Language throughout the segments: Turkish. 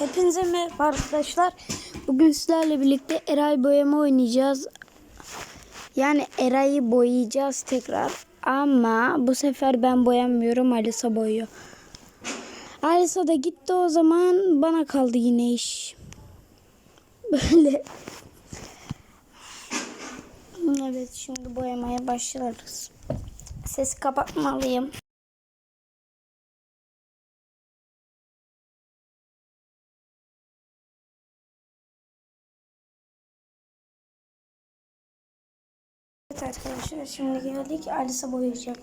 Hepinize merhaba arkadaşlar. Bugün sizlerle birlikte Eray boyama oynayacağız. Yani Eray'ı boyayacağız tekrar. Ama bu sefer ben boyamıyorum. Alisa boyuyor. Alisa da gitti o zaman bana kaldı yine iş. Böyle. Evet şimdi boyamaya başlarız. Sesi kapatmalıyım. Evet arkadaşlar şimdi geldik Alisa boyayacak.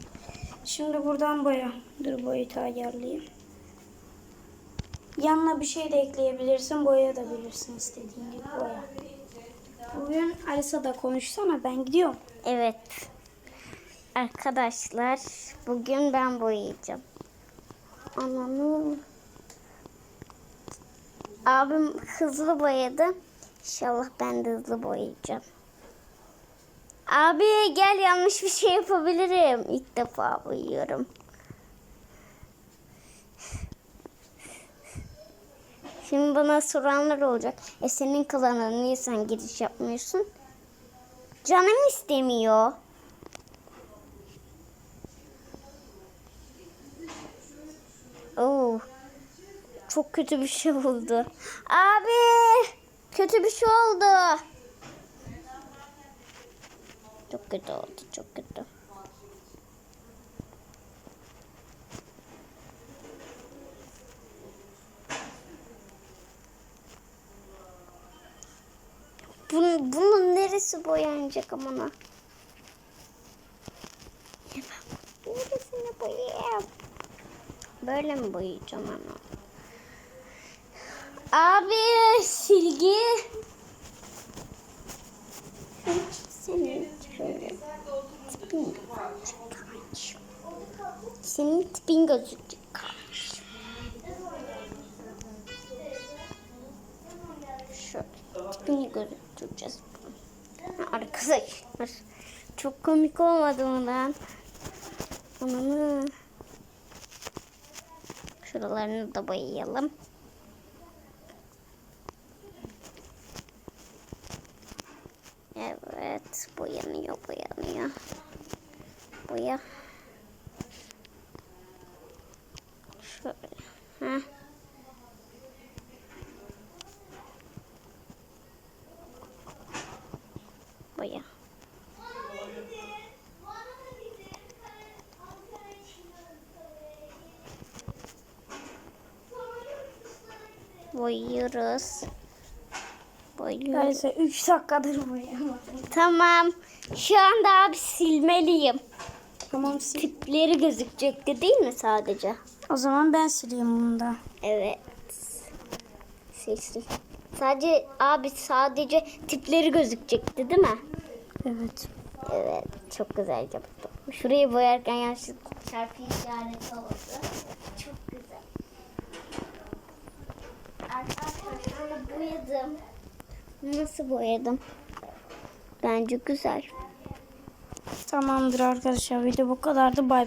Şimdi buradan boya. Dur boyutu ayarlayayım. Yanına bir şey de ekleyebilirsin. Boya da bilirsin istediğin gibi boya. Bugün Alisa da konuşsana ben gidiyorum. Evet. Arkadaşlar bugün ben boyayacağım. Ananı. Abim hızlı boyadı. İnşallah ben de hızlı boyayacağım. Abi gel yanlış bir şey yapabilirim. İlk defa boyuyorum. Şimdi bana soranlar olacak. E senin kanalına niye sen giriş yapmıyorsun? Canım istemiyor. Oo. Çok kötü bir şey oldu. Abi! Kötü bir şey oldu. Çok kötü oldu, çok kötü. Bunun, bunun neresi boyanacak amına? Neresini boyayayım? Böyle mi boyayacağım ama? Abi silgi. Senin şöyle tipin gözükecek kardeşim. Senin tipin gözükecek. Şöyle tipini gözükeceğiz. Arkadaşlar çok komik olmadı mı lan? Ananı. Şuralarını da boyayalım. Evet, boyanıyor, boyanıyor. Boya. Şöyle. Heh. Boya. Boyuyoruz. Boyuyoruz. Alisa 3 dakikadır boyamadım. Tamam. Şu anda abi silmeliyim. Tamam sil. Tipleri gözükecekti değil mi sadece? O zaman ben sileyim bunu da. Evet. Sil sil. Sadece abi sadece tipleri gözükecekti değil mi? Evet. Evet. Çok güzel yaptım. Şurayı boyarken yanlışlıkla çarpı işareti oldu. Çok güzel. Arkadaşlar boyadım. Nasıl boyadım? Bence güzel. Tamamdır arkadaşlar. Video bu kadardı. Bay bay.